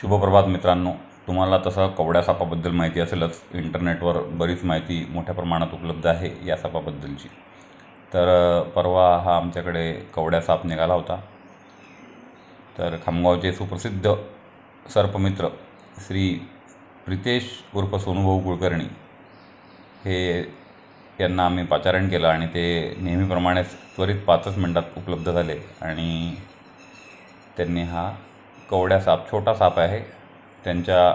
शुभप्रभात मित्रांनो. तुम्हाला तसं कवड्या सापाबद्दल माहिती असेलच. इंटरनेटवर बरीच माहिती मोठ्या प्रमाणात उपलब्ध आहे या सापाबद्दलची. तर परवा हा आमच्याकडे कवड्या साप निघाला होता. तर खामगावचे सुप्रसिद्ध सर्पमित्र श्री प्रितेश उर्फ सोनूभाऊ कुलकर्णी हे यांना आम्ही पाचारण केलं आणि ते नेहमीप्रमाणेच त्वरित पाचच मिनटात उपलब्ध झाले आणि त्यांनी हा कवड्या साप छोटा साप आहे. त्यांच्या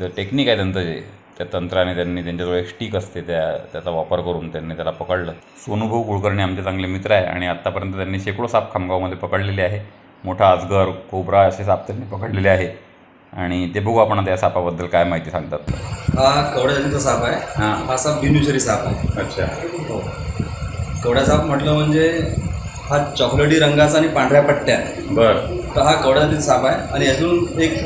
जे टेक्निक आहे त्यांचं जे त्या तंत्राने त्यांनी त्यांच्याजवळ एक स्टिक असते त्या त्याचा वापर करून त्यांनी त्याला पकडलं. सोनूभाऊ कुलकर्णी आमचे चांगले मित्र आहे आणि आत्तापर्यंत त्यांनी शेकडो साप खामगावमध्ये पकडलेले आहे. मोठा अजगर कोबरा असे साप त्यांनी पकडलेले आहे. आणि ते बघू आपण आता या सापाबद्दल काय माहिती सांगतात. हा कवड्या जातीचा साप आहे. हां. हा साप बिनविषारी साप आहे. अच्छा. हो. कवड्या साप म्हटलं म्हणजे हा चॉकलेटी रंगाचा आणि पांढऱ्या पट्ट्या. बरं. तर हा कवड्या जातीचा साप आहे. आणि यातून एक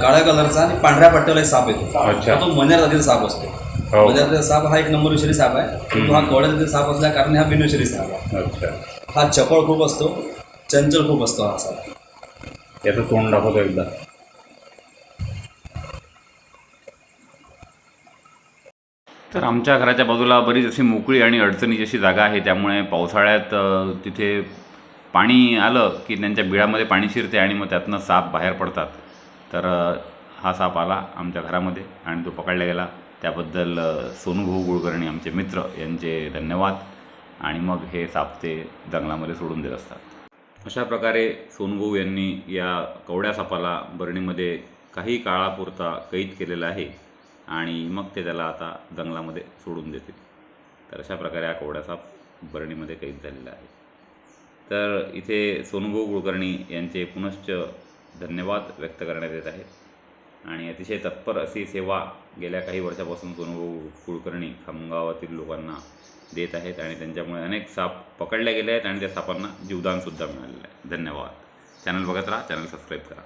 काळ्या कलरचा आणि पांढऱ्या पट्ट्याला एक साप येतो. अच्छा. तो जातीचा साप असतो. हो. मनेर जातीचा साप हा एक नंबर विषारी साप आहे. परंतु हा कवड्या जातीचा साप असल्या कारणे हा बिनविषारी साप आहे. अच्छा. हा चपळ खूप असतो. चंचल खूप असतो हा साप. याचं तोंड दाखवतो एकदा. तर आमच्या घराच्या बाजूला बरीच अशी मोकळी आणि अडचणीची अशी जागा आहे. त्यामुळे पावसाळ्यात अ, तिथे पाणी आलं की त्यांच्या बिळामध्ये पाणी शिरते आणि मग त्यातनं साप बाहेर पडतात. तर हा साप आला आमच्या घरामध्ये आणि तो पकडला गेला. त्याबद्दल अ, सोनूभाऊ कुलकर्णी आमचे मित्र यांचे धन्यवाद. आणि मग हे साप ते जंगलामध्ये सोडून देत असतात. अशा प्रकारे सोनभाऊ यांनी या कवड्या सापाला बरणीमध्ये काही काळापुरता कैद केलेला आहे आणि मग ते त्याला आता जंगलामध्ये सोडून देतील. तर अशा प्रकारे हा कवड्या साप बरणीमध्ये कैद झालेला आहे. तर इथे सोनभाऊ कुलकर्णी यांचे पुनश्च धन्यवाद व्यक्त करण्यात येत आहेत. आणि अतिशय तत्पर अशी सेवा गेल्या काही वर्षापासून सोनभाऊ कुलकर्णी खामगावातील लोकांना देत आहेत आणि त्यांच्यामुळे अनेक साप पकडले गेले आहेत आणि त्या सापांना जीवदानसुद्धा मिळालेलं आहे. धन्यवाद. चॅनल बघत राहा चॅनल सबस्क्राईब करा.